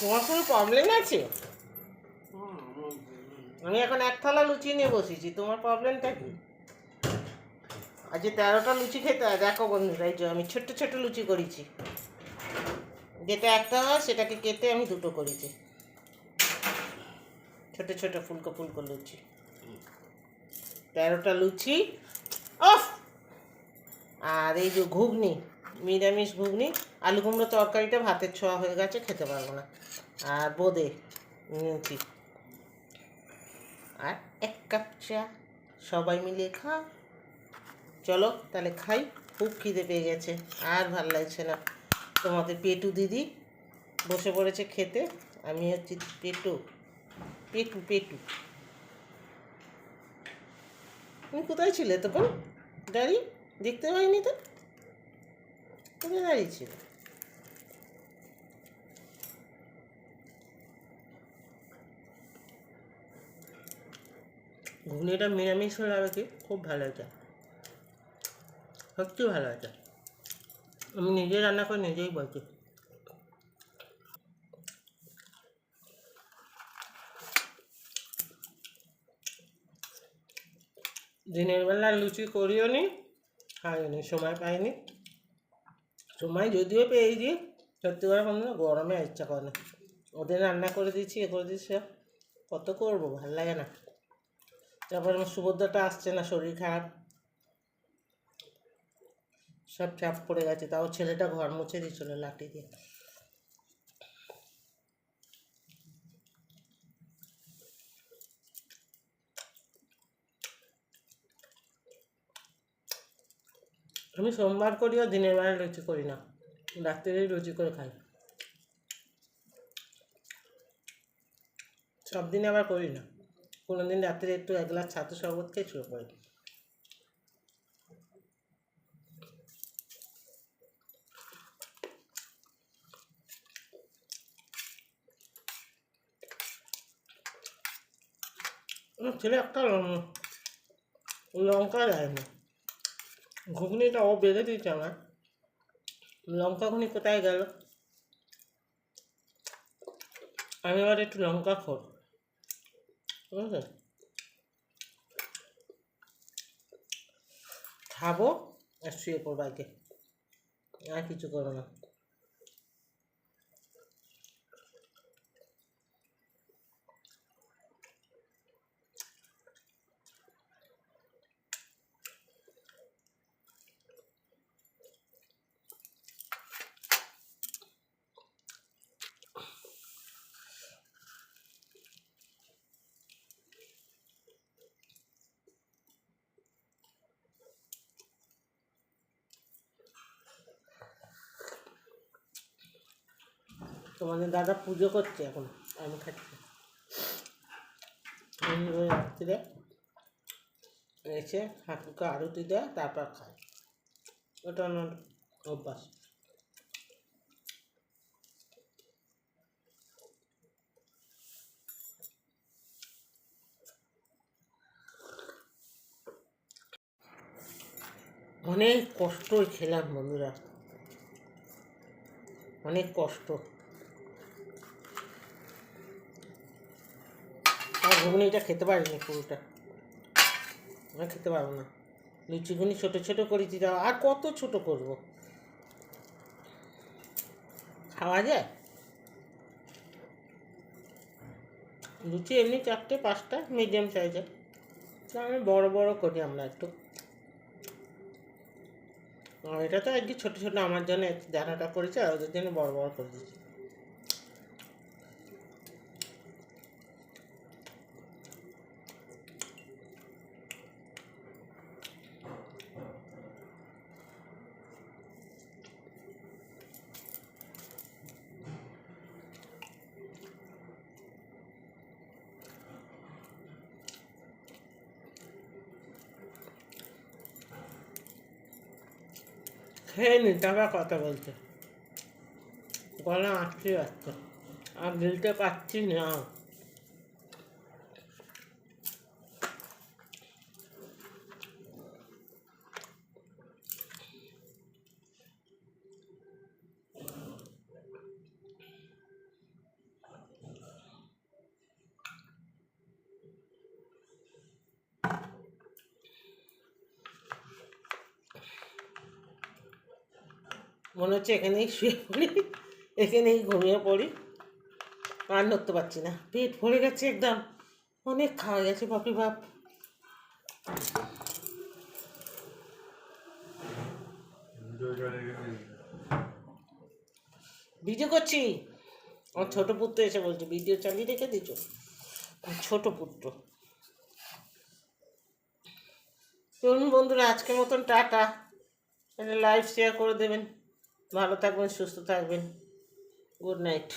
তোমার কোনো প্রবলেম আছে? আমি এখন এক থালা লুচি নিয়ে বসেছি, তোমার প্রবলেমটা কি? আজকে তেরোটা লুচি খেতে হয়, দেখো বন্ধুরা, এই যে আমি ছোট্ট ছোট্ট লুচি করেছি। যেটা একটা হয়, সেটাকে কেটে আমি দুটো করেছি। ছোট ছোট ফুলকো ফুলকো লুচি। তেরোটা লুচি অফ আর এই যে ঘুগনি নিরামিষ ঘুগনি, আলু কুমড়ো তরকারিটা ভাতের ছোঁয়া হয়ে গেছে, খেতে পারব না। আর বোঁদে নিয়েছি আর এক কাপ চা, সবাই মিলে খা চলো, তাহলে খাই, খুব খিদে পেয়ে গেছে, আর ভালো লাগছে না। তোমাদের পেটু দিদি বসে পড়েছে খেতে, আমি হচ্ছি পেটু পেটু পেটু। তুমি কোথায় ছিলে তখন? দাঁড়িয়ে দেখতে পাইনি তো? কোথায় দাঁড়িয়ে ছিল। ঘুগনিটা নিরামিষ হলে হবে কি? খুব ভালো হয়েছে সত্যি ভালো হয়েছে আমি নিজে রান্না করে নিজেই বলছি। দিনের বেলা লুচি করিও নি খাইনি সময় পাইনি। সময় যদিও পেয়ে পেয়েছি, সত্যি করে বন্ধু গরমে ইচ্ছা করে না। ওদের রান্না করে দিচ্ছি এ করে দিচ্ছি কত করব, ভালো লাগে না। তারপর আমার সুভদ্রাটা আসছে না, শরীর খারাপ। সব চাপ পড়ে গেছে, তাও ছেলেটা ঘর মুছে দিয়েছিল লাঠি দিয়ে। আমি সোমবার করিও, দিনের বেলা লুচি করি না। রাত্রেই লুচি করে খাই। সব দিনে আবার করি না। কোনো দিন রাত্রে একটু এক গ্লাস ছাতু শরবত খেয়ে শুরু আমার ছেলে একটা লঙ্কা দেয়নি। ঘুগনিটা ও বেঁধে দিয়েছে আমার। লঙ্কা ঘুগনি কোথায় গেল? আমি এবার একটু লঙ্কা খোর বুঝলে? খাব আর শুয়ে পড়ব আগে। আর কিছু করো না। তোমাদের দাদা পুজো করছে এখন, আমি খাচ্ছি। রাত্রিরে এসে ঠাকুরকে আরতি দেয়, তারপর খায়। ওটা আমার অভ্যাস। অনেক কষ্ট খেলাম বন্ধুরা। অনেক কষ্ট। আর ঘুগনিটা খেতে পারিনি পুরোটা। আমি খেতে পারব না। লুচিগুনি ছোটো ছোটো করেছি তাও আর কত ছোট করব? খাওয়া যায়? লুচি এমনি চারটে, পাঁচটা মিডিয়াম সাইজের তা আমি বড় বড় করি আমরা একটু। এটা তো একদিন ছোটো ছোটো, আমার জন্য জানাটা করেছে, আর ওদের জন্য বড় বড় করে দিয়েছি। খেয়ে নি তারপর কথা বলতে। গলা আটকে যাচ্ছে। আর দিতে পারছি না। মনে হচ্ছে এখানেই শুয়ে পড়ি, এখানেই ঘুমিয়ে পড়ি। আর নড়তে পারছি না, পেট ভরে গেছে একদম, অনেক খাওয়া গেছে বাপি বাপ। ভিডিও করছি? আমার ছোট পুত্র এসে বলছে, ভিডিও চালিয়ে রেখে দিচ্ছ ছোট পুত্র। চলুন বন্ধুরা, আজকের মতন টাটা। লাইভ শেয়ার করে দেবেন। ভালো থাকবেন সুস্থ থাকবেন। Good night.